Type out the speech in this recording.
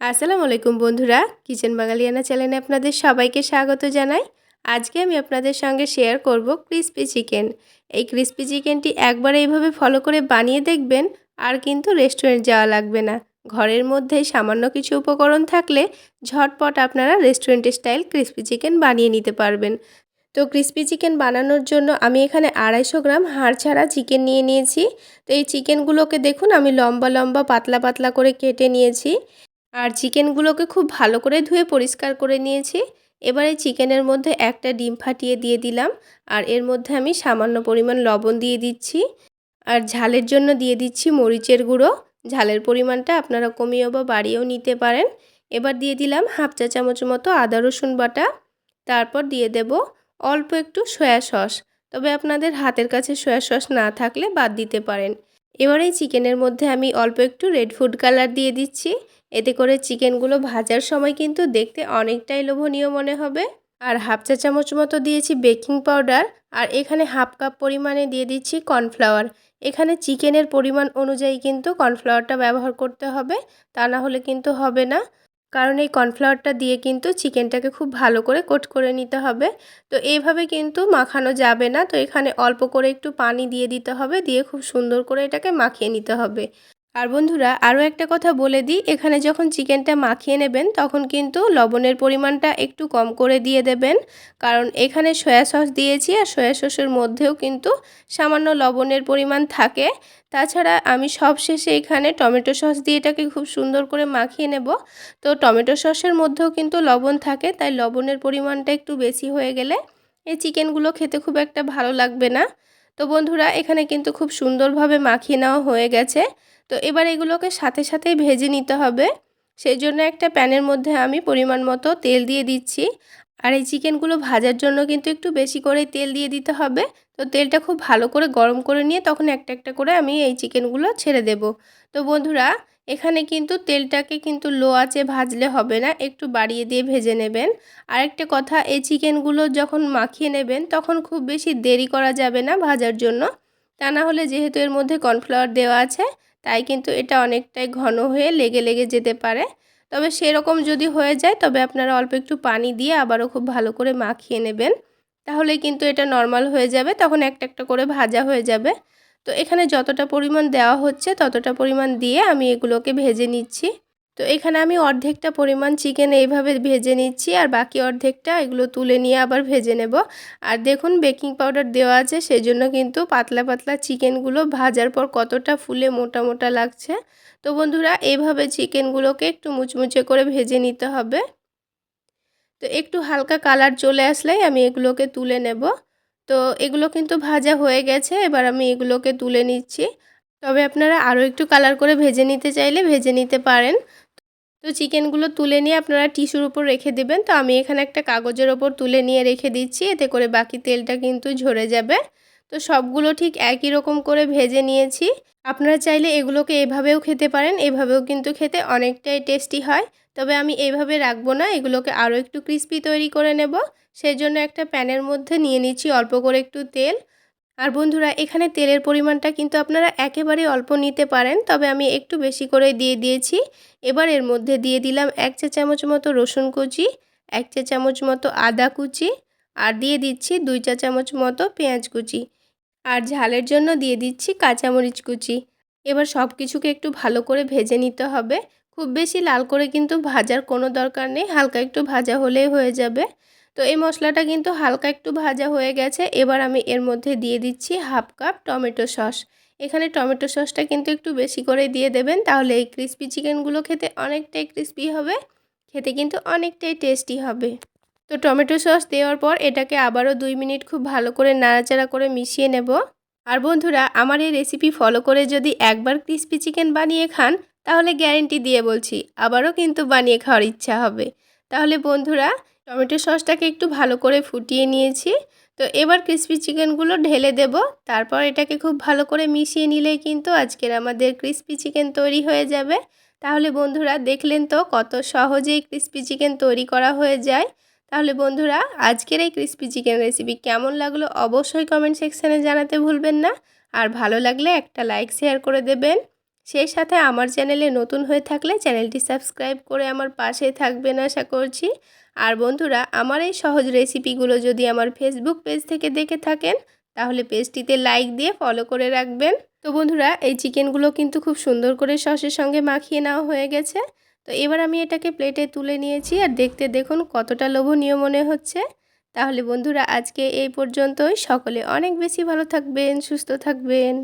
আসসালামু আলাইকুম বন্ধুরা, কিচেন বাঙালিয়ানা চ্যানেলে আপনাদের সবাইকে স্বাগত জানাই। আজকে আমি আপনাদের সঙ্গে শেয়ার করব ক্রিস্পি চিকেন। এই ক্রিস্পি চিকেনটি একবার এইভাবে ফলো করে বানিয়ে দেখবেন আর কিন্তু রেস্টুরেন্ট যাওয়া লাগবে না। ঘরের মধ্যেই সামান্য কিছু উপকরণ থাকলে ঝটপট আপনারা রেস্টুরেন্টের স্টাইল ক্রিস্পি চিকেন বানিয়ে নিতে পারবেন। তো ক্রিস্পি চিকেন বানানোর জন্য আমি এখানে আড়াইশো গ্রাম হাড় ছাড়া চিকেন নিয়ে নিয়েছি। তো এই চিকেনগুলোকে দেখুন, আমি লম্বা লম্বা পাতলা পাতলা করে কেটে নিয়েছি। আর চিকেনগুলোকে খুব ভালো করে ধুয়ে পরিষ্কার করে নিয়েছি। এবারে চিকেনের মধ্যে একটা ডিম ফাটিয়ে দিয়ে দিলাম। আর এর মধ্যে আমি সামান্য পরিমাণ লবণ দিয়ে দিচ্ছি। আর ঝালের জন্য দিয়ে দিচ্ছি মরিচের গুঁড়ো। ঝালের পরিমাণটা আপনারা কমিয়েও বা বাড়িয়েও নিতে পারেন। এবার দিয়ে দিলাম হাফ চা চামচ মতো আদা রসুন বাটা। তারপর দিয়ে দেব অল্প একটু সয়া সস। তবে আপনাদের হাতের কাছে সয়া সস না থাকলে বাদ দিতে পারেন। এবার এই চিকেনের মধ্যে আমি অল্প একটু রেড ফুড কালার দিয়ে দিচ্ছি। এতে করে চিকেনগুলো ভাজার সময় কিন্তু দেখতে অনেকটাই লোভনীয় মনে হবে। আর হাফ চা চামচ মতো দিয়েছি বেকিং পাউডার আর এখানে হাফ কাপ পরিমাণে দিয়ে দিচ্ছি কর্নফ্লাওয়ার এখানে চিকেনের পরিমাণ অনুযায়ী কিন্তু কর্নফ্লাওয়ারটা ব্যবহার করতে হবে, তা না হলে কিন্তু হবে না। কারণ এই কর্নফ্লাওয়ারটা দিয়ে কিন্তু চিকেনটাকে খুব ভালো করে কোট করে নিতে হবে। তো এইভাবে কিন্তু মাখানো যাবে না। তো এখানে অল্প করে একটু পানি দিয়ে দিতে হবে। দিয়ে খুব সুন্দর করে এটাকে মাখিয়ে নিতে হবে। আর বন্ধুরা, আরও একটা কথা বলে দিই, এখানে যখন চিকেনটা মাখিয়ে নেবেন, তখন কিন্তু লবণের পরিমাণটা একটু কম করে দিয়ে দেবেন। কারণ এখানে সয়া সস দিয়েছি, আর সয়া সসের মধ্যেও কিন্তু সামান্য লবণের পরিমাণ থাকে। তাছাড়া আমি সব শেষে এখানে টমেটো সস দিয়ে এটাকে খুব সুন্দর করে মাখিয়ে নেব। তো টমেটো সসের মধ্যেও কিন্তু লবণ থাকে, তাই লবণের পরিমাণটা একটু বেশি হয়ে গেলে এই চিকেনগুলো খেতে খুব একটা ভালো লাগবে না। তো বন্ধুরা, এখানে কিন্তু খুব সুন্দরভাবে মাখিয়ে নেওয়া হয়ে গেছে। তো এবার এগুলোকে সাথে সাথেই ভেজে নিতে হবে। সেই জন্য একটা প্যানের মধ্যে আমি পরিমাণ মতো তেল দিয়ে দিচ্ছি। আর এই চিকেনগুলো ভাজার জন্য কিন্তু একটু বেশি করে তেল দিয়ে দিতে হবে। তো তেলটা খুব ভালো করে গরম করে নিয়ে তখন একটা একটা করে আমি এই চিকেনগুলো ছেড়ে দেব। তো বন্ধুরা, এখানে কিন্তু তেলটাকে কিন্তু লো আঁচে ভাজলে হবে না, একটু বাড়িয়ে দিয়ে ভেজে নেবেন। আর একটা কথা, এই চিকেনগুলো যখন মাখিয়ে নেবেন তখন খুব বেশি দেরি করা যাবে না ভাজার জন্য। তা না হলে যেহেতু এর মধ্যে কর্নফ্লাওয়ার দেওয়া আছে তাই কিন্তু এটা অনেকটাই ঘন হয়ে লেগে লেগে যেতে পারে। তবে সেরকম যদি হয়ে যায়, তবে আপনারা অল্প একটু পানি দিয়ে আবারও খুব ভালো করে মাখিয়ে নেবেন। তাহলে কিন্তু এটা নর্মাল হয়ে যাবে, তখন একটা একটা করে ভাজা হয়ে যাবে। তো এখানে যতটা পরিমাণ দেওয়া হচ্ছে, ততটা পরিমাণ দিয়ে আমি এগুলোকে ভেজে নিচ্ছি। তো এখানে আমি অর্ধেকটা পরিমাণ চিকেন এইভাবে ভেজে নিচ্ছি আর বাকি অর্ধেকটা এগুলো তুলে নিয়ে আবার ভেজে নেব। আর দেখুন বেকিং পাউডার দেওয়া আছে সেই জন্য কিন্তু পাতলা পাতলা চিকেনগুলো ভাজার পর কতটা ফুলে মোটা মোটা লাগছে। তো বন্ধুরা, এইভাবে চিকেনগুলোকে একটু মুচমুচে করে ভেজে নিতে হবে। তো একটু হালকা কালার চলে আসলেই আমি এগুলোকে তুলে নেব। তো এগুলো কিন্তু ভাজা হয়ে গেছে, এবার আমি এগুলোকে তুলে নিচ্ছি। তবে আপনারা আরও একটু কালার করে ভেজে নিতে চাইলে ভেজে নিতে পারেন। তো চিকেনগুলো তুলে নিয়ে আপনারা টিস্যুর উপর রেখে দেবেন। তো আমি এখানে একটা কাগজের ওপর তুলে নিয়ে রেখে দিচ্ছি, এতে করে বাকি তেলটা কিন্তু ঝরে যাবে। তো সবগুলো ঠিক একই রকম করে ভেজে নিয়েছি। আপনারা চাইলে এগুলোকে এভাবেও খেতে পারেন, এভাবেও কিন্তু খেতে অনেকটাই টেস্টি হয়। তবে আমি এভাবে রাখব না, এগুলোকে আরও একটু ক্রিস্পি তৈরি করে নেব। সেই জন্য একটা প্যানের মধ্যে নিয়ে নিচ্ছি অল্প করে একটু তেল। আর বন্ধুরা, এখানে তেলের পরিমাণটা কিন্তু আপনারা একেবারে অল্প নিতে পারেন, তবে আমি একটু বেশি করে দিয়ে দিয়েছি। এবার এর মধ্যে দিয়ে দিলাম এক চা চামচ মতো রসুন কুচি, এক চা চামচ মতো আদা কুচি আর দিয়ে দিচ্ছি দুই চা চামচ মতো পেঁয়াজ কুচি। আর ঝালের জন্য দিয়ে দিচ্ছি কাঁচামরিচ কুচি। এবার সব কিছুকে একটু ভালো করে ভেজে নিতে হবে। খুব বেশি লাল করে কিন্তু ভাজার কোনো দরকার নেই, হালকা একটু ভাজা হলেই হয়ে যাবে। তো এই মশলাটা কিন্তু হালকা একটু ভাজা হয়ে গেছে। এবার আমি এর মধ্যে দিয়ে দিচ্ছি হাফ কাপ টমেটো সস। এখানে টমেটো সসটা কিন্তু একটু বেশি করে দিয়ে দেবেন, তাহলে এই ক্রিস্পি চিকেনগুলো খেতে অনেকটাই ক্রিস্পি হবে, খেতে কিন্তু অনেকটাই টেস্টি হবে। তো টমেটো সস দেওয়ার পর এটাকে আবারও দুই মিনিট খুব ভালো করে নাড়াচাড়া করে মিশিয়ে নেব। আর বন্ধুরা, আমার এই রেসিপি ফলো করে যদি একবার ক্রিস্পি চিকেন বানিয়ে খান, তাহলে গ্যারেন্টি দিয়ে বলছি, আবারও কিন্তু বানিয়ে খাওয়ার ইচ্ছা হবে। তাহলে বন্ধুরা টমেটো সসটাকে একটু ভালো করে ফুটিয়ে নিয়েছি। তো এবার ক্রিসপি চিকেনগুলো ঢেলে দেব। তারপর এটাকে খুব ভালো করে মিশিয়ে নিলেই কিন্তু আজকের আমাদের ক্রিসপি চিকেন তৈরি হয়ে যাবে। তাহলে বন্ধুরা দেখলেন তো কত সহজেই ক্রিসপি চিকেন তৈরি করা হয়ে যায়। তাহলে বন্ধুরা আজকের এই ক্রিসপি চিকেন রেসিপি কেমন লাগল অবশ্যই কমেন্ট সেকশানে জানাতে ভুলবেন না। আর ভালো লাগলে একটা লাইক শেয়ার করে দেবেন। সেই সাথে আমার চ্যানেলে নতুন হয়ে থাকলে চ্যানেলটি সাবস্ক্রাইব করে আমার পাশে থাকবেন আশা করছি। আর বন্ধুরা, আমার এই সহজ রেসিপিগুলো যদি আমার ফেসবুক পেজ থেকে দেখে থাকেন, তাহলে পেজটিতে লাইক দিয়ে ফলো করে রাখবেন। তো বন্ধুরা, এই চিকেনগুলো কিন্তু খুব সুন্দর করে সসের সঙ্গে মাখিয়ে নেওয়া হয়ে গেছে। তো এবার আমি এটাকে প্লেটে তুলে নিয়েছি আর দেখতে দেখুন কতটা লোভনীয় মনে হচ্ছে। তাহলে বন্ধুরা, আজকে এই পর্যন্তই। সকলে অনেক বেশি ভালো থাকবেন, সুস্থ থাকবেন।